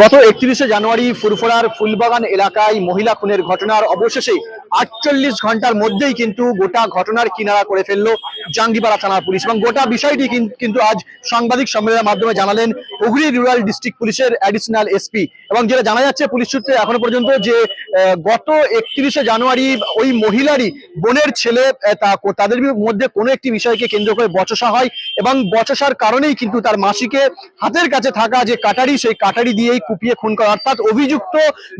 গত একত্রিশে জানুয়ারি ফুরফুরার ফুলবাগান এলাকায় মহিলা খুনের ঘটনার অবশেষে আটচল্লিশ ঘণ্টার মধ্যেই কিন্তু গোটা ঘটনার কিনারা করে ফেলল জাঙ্গিপাড়া থানার পুলিশ এবং গোটা বিষয়টি কিন্তু আজ সাংবাদিক সম্মেলনের মাধ্যমে জানালেন হুগলি রুরাল ডিস্ট্রিক্ট পুলিশের অ্যাডিশনাল এসপি এবং যেটা জানা যাচ্ছে পুলিশ সূত্রে এখনও পর্যন্ত যে গত একত্রিশে জানুয়ারি ওই মহিলারই বোনের ছেলে তা তাদের মধ্যে কোনো একটি বিষয়কে কেন্দ্র করে বচসা হয় এবং বচসার কারণেই কিন্তু তার মাসিকে হাতের কাছে থাকা যে কাটারি, সেই কাটারি দিয়েই কুপিয়ে খুন করা। অর্থাৎ অভিযুক্ত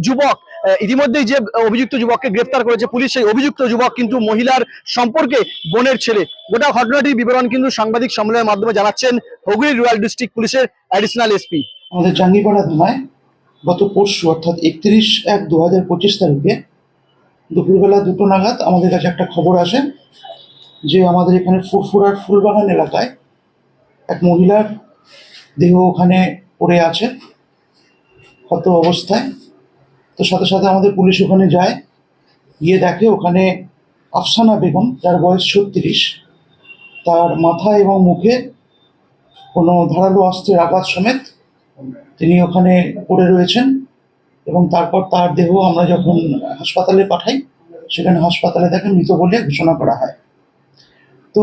যুবক ইতিমধ্যেই যে অভিযুক্ত যুবককে গ্রেফতার করেছে পুলিশ, সেই অভিযুক্ত যুবক কিন্তু মহিলার সম্পর্কে বোনের ছেলে। গোটা ঘটনাটির বিবরণ কিন্তু সাংবাদিক সম্মেলনের মাধ্যমে জানাচ্ছেন হুগলি রুরাল ডিস্ট্রিক্ট পুলিশের অ্যাডিশনাল এসপি। আমাদের জাঙ্গিপাড়া থানায় গত পরশু, অর্থাৎ একত্রিশ এক দু হাজার পঁচিশ তারিখে দুপুরবেলা দুটো নাগাদ আমাদের কাছে একটা খবর আসে যে আমাদের এখানে ফুরফুরার ফুলবাগান এলাকায় এক মহিলার দেহ ওখানে পড়ে আছে। ক্ষত অবস্থায়। তো সাথে সাথে আমাদের পুলিশ ওখানে যায়। গিয়ে দেখে ওখানে আফসানা বেগম, যার বয়স ছত্রিশ, তার মাথা এবং মুখে কোনো ধারালো অস্ত্রের আঘাত সমেত তিনি ওখানে পড়ে রয়েছেন এবং তারপর তার দেহ আমরা যখন হাসপাতালে পাঠাই, সেখানে হাসপাতালে তাকে মৃত বলে ঘোষণা করা হয়। তো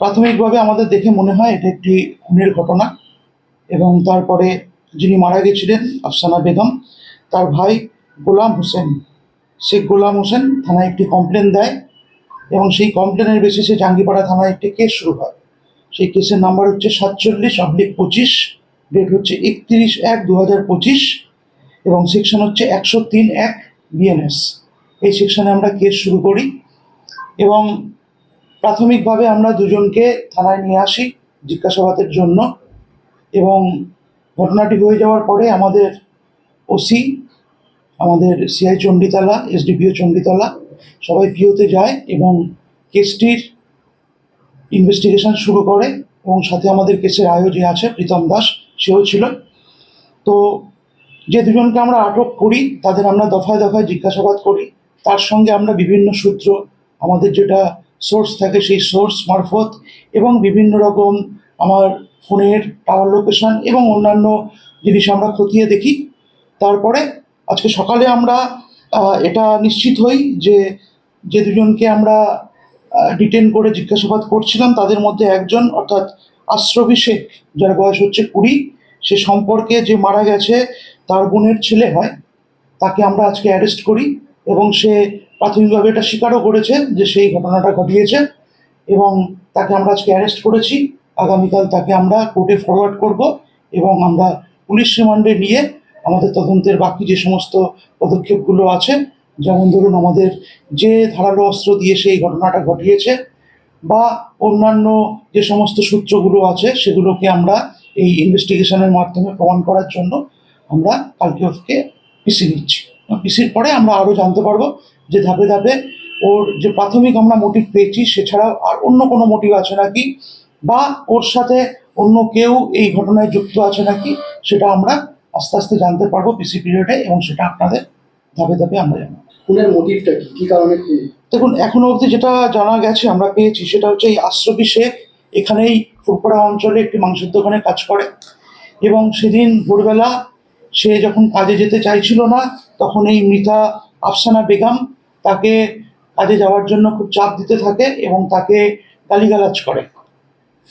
প্রাথমিকভাবে আমাদের দেখে মনে হয় এটা একটি খুনের ঘটনা এবং তারপরে যিনি মারা গেছিলেন, আফসানা বেগম, তার ভাই গোলাম হোসেন। শেখ গোলাম হোসেন থানায় একটি কমপ্লেন দেয় এবং সেই কমপ্লেনের বেসিসে জাঙ্গিপাড়া থানায় একটি কেস শুরু হয়। সেই কেসের নাম্বার হচ্ছে সাতচল্লিশ অব্লিক পঁচিশ ডেট হচ্ছে একত্রিশ এক দু হাজার পঁচিশ এবং সেকশন হচ্ছে একশো তিন এক বিএনএস এই সেকশনে আমরা কেস শুরু করি এবং প্রাথমিকভাবে আমরা দুজনকে থানায় নিয়ে আসি জিজ্ঞাসাবাদের জন্য এবং ঘটনাটি হয়ে যাওয়ার পরে আমাদের ওসি, আমাদের সিআই চণ্ডীতলা এসডিপিও চণ্ডীতলা সবাই পিওতে যায় এবং কেসটির ইনভেস্টিগেশন শুরু করে এবং সাথে আমাদের কেসের আয়ো যে আছে, প্রীতম দাস, সেও ছিল। তো যে দুজনকে আমরা আটক করি, তাদের আমরা দফায় দফায় জিজ্ঞাসাবাদ করি। তার সঙ্গে আমরা বিভিন্ন সূত্র, আমাদের যেটা সোর্স থাকে সেই সোর্স মারফত এবং বিভিন্ন রকম আমার ফোনের টাওয়ার লোকেশন এবং অন্যান্য জিনিস আমরা খতিয়ে দেখি। তারপরে আজকে সকালে আমরা এটা নিশ্চিত হই যে যে দুজনকে আমরা ডিটেন করে জিজ্ঞাসাবাদ করছিলাম, তাদের মধ্যে একজন, অর্থাৎ আশ্রবী শেখ যার বয়স হচ্ছে কুড়ি, সে সম্পর্কে যে মারা গেছে, তার বোনের ছেলে হয়, তাকে আমরা আজকে অ্যারেস্ট করি এবং সে প্রাথমিকভাবে এটা স্বীকারও করেছে যে সেই ঘটনাটা ঘটিয়েছে এবং তাকে আমরা আজকে অ্যারেস্ট করেছি। আগামীকাল তাকে আমরা কোর্টে ফরওয়ার্ড করব এবং আমরা পুলিশ রিমান্ডে নিয়ে আমাদের তদন্তের বাকি যে সমস্ত পদক্ষেপগুলো আছে, যেমন ধরুন আমাদের যে ধারালো অস্ত্র দিয়ে সেই ঘটনাটা ঘটিয়েছে বা অন্যান্য যে সমস্ত সূত্রগুলো আছে, সেগুলোকে আমরা এই ইনভেস্টিগেশনের মাধ্যমে প্রমাণ করার জন্য আমরা কালকে ওকে পিসি নিচ্ছি পিসির পরে আমরা আরও জানতে পারব যে ধাপে ধাপে ওর যে প্রাথমিক আমরা মোটিভ পেয়েছি, সেছাড়াও আর অন্য কোনো মোটিভ আছে নাকি বা ওর সাথে অন্য কেউ এই ঘটনায় যুক্ত আছে নাকি সেটা আমরা আস্তে আস্তে জানতে পারব পিসি পিরিয়ডে এবং সেটা আপনাদের ধাপে ধাপে আমরা জানব। খুনের মোটিভটা কি? কি কারণে খুন? দেখুন এখনও অবধি যেটা জানা গেছে আমরা পেয়েছি সেটা হচ্ছে এই আশ্রবী শেখ এখানেই ফুরপুরা অঞ্চলে একটি মাংসের দোকানে কাজ করে এবং সেদিন ভোরবেলা সে যখন কাজে যেতে চাইছিল না তখন এই মৃতা আফসানা বেগম তাকে কাজে যাওয়ার জন্য খুব চাপ দিতে থাকে এবং তাকে গালিগালাজ করে।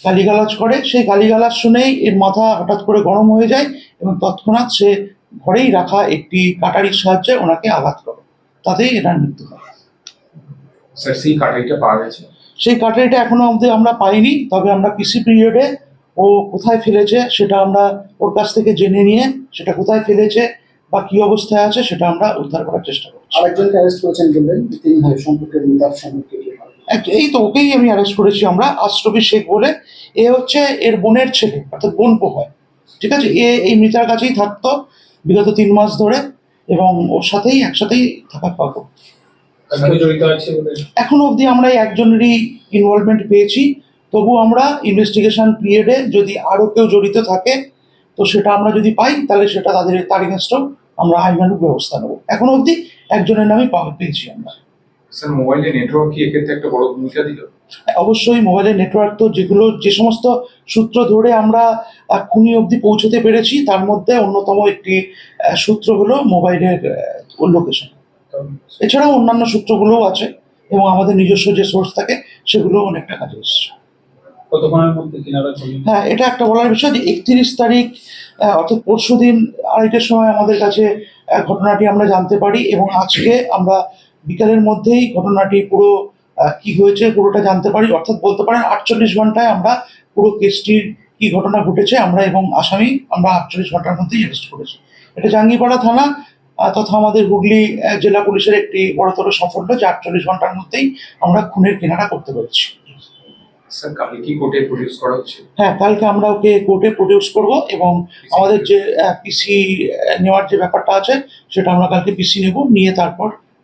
গালিগালাজ করে। সেই গালিগালাজ শুনেই এর মাথা হঠাৎ করে গরম হয়ে যায় এবং তৎক্ষণাৎ সে ঘরেই রাখা একটি কাটারির সাহায্যে ওনাকে আঘাত করে। তাতেই এনার মৃত্যু হয়। স্যার সেই কাটারিটা পাওয়া গেছে? সেই কাটারিটা এখনও অবধি আমরা পাইনি তবে আমরা পিসি পিরিয়ডে ও কোথায় ফেলেছে সেটা আমরা ওর কাছ থেকে জেনে নিয়ে সেটা কোথায় ফেলেছে বা কি অবস্থায় আছে সেটা আমরা উদ্ধার করার চেষ্টা করছি। আরেকজনকে অ্যারেস্ট করেছেন বললেন তিন ভাই সম্পর্কে তার সম্পর্কে। এই তো ওকেই আমি অ্যারেস্ট করেছি আমরা আশ্রবী শেখ বলে। এ হচ্ছে এর বোনের ছেলে অর্থাৎ বোন হয় ঠিক আছে? এ এই মৃতার কাছেই থাকতো বিগত তিন মাস ধরে এবং ওর সাথেই একসাথেই থাকা পাবো এখনও অবধি আমরা এই একজনেরই ইনভলভমেন্ট পেয়েছি। তবু আমরা ইনভেস্টিগেশন পিরিয়ডে যদি আরও কেউ জড়িত থাকে তো সেটা আমরা যদি পাই তাহলে সেটা তাদের তার এগেনস্টও আমরা আইনানুক ব্যবস্থা নেব। এখনও অবধি একজনের নামে পেয়েছি আমরা। স্যার মোবাইলে নেটওয়ার্ক কি এক্ষেত্রে একটা বড় ভূমিকা দিল? অবশ্যই মোবাইলের নেটওয়ার্ক তো যেগুলো যে সমস্ত সূত্র ধরে আমরা খুনি অবধি পৌঁছতে পেরেছি তার মধ্যে অন্যতম একটি সূত্র হলো মোবাইলের লোকেশন এছাড়াও অন্যান্য সূত্রগুলোও আছে এবং আমাদের নিজস্ব যে সোর্স থাকে সেগুলো অনেকটা কাজে এসছে। হ্যাঁ এটা একটা বলার বিষয় যে একত্রিশ তারিখ অর্থাৎ পরশু দিন আড়াইটার সময় আমাদের কাছে ঘটনাটি আমরা জানতে পারি এবং আজকে আমরা বিকালের মধ্যেই ঘটনাটি পুরো কি হয়েছে পুরোটা জানতে পারি। অর্থাৎ বলতে পারেন আটচল্লিশ ঘন্টায় আমরা পুরো কেসটির কি ঘটনা ঘটেছে আমরা এবং আসামি আমরা আটচল্লিশ ঘণ্টার মধ্যেই অ্যারেস্ট করেছি। এটা জাঙ্গিপাড়া থানা তথা আমাদের হুগলি জেলা পুলিশের একটি বড়তর সাফল্য যে আটচল্লিশ ঘণ্টার মধ্যেই আমরা খুনের কেনারা করতে পেরেছি। হ্যাঁ কালকে আমরা ওকে কোর্টে প্রডিউস করব এবং আমাদের যে পিসি নেওয়ার যে ব্যাপারটা আছে সেটা আমরা কালকে পিসি নেব নিয়ে তারপর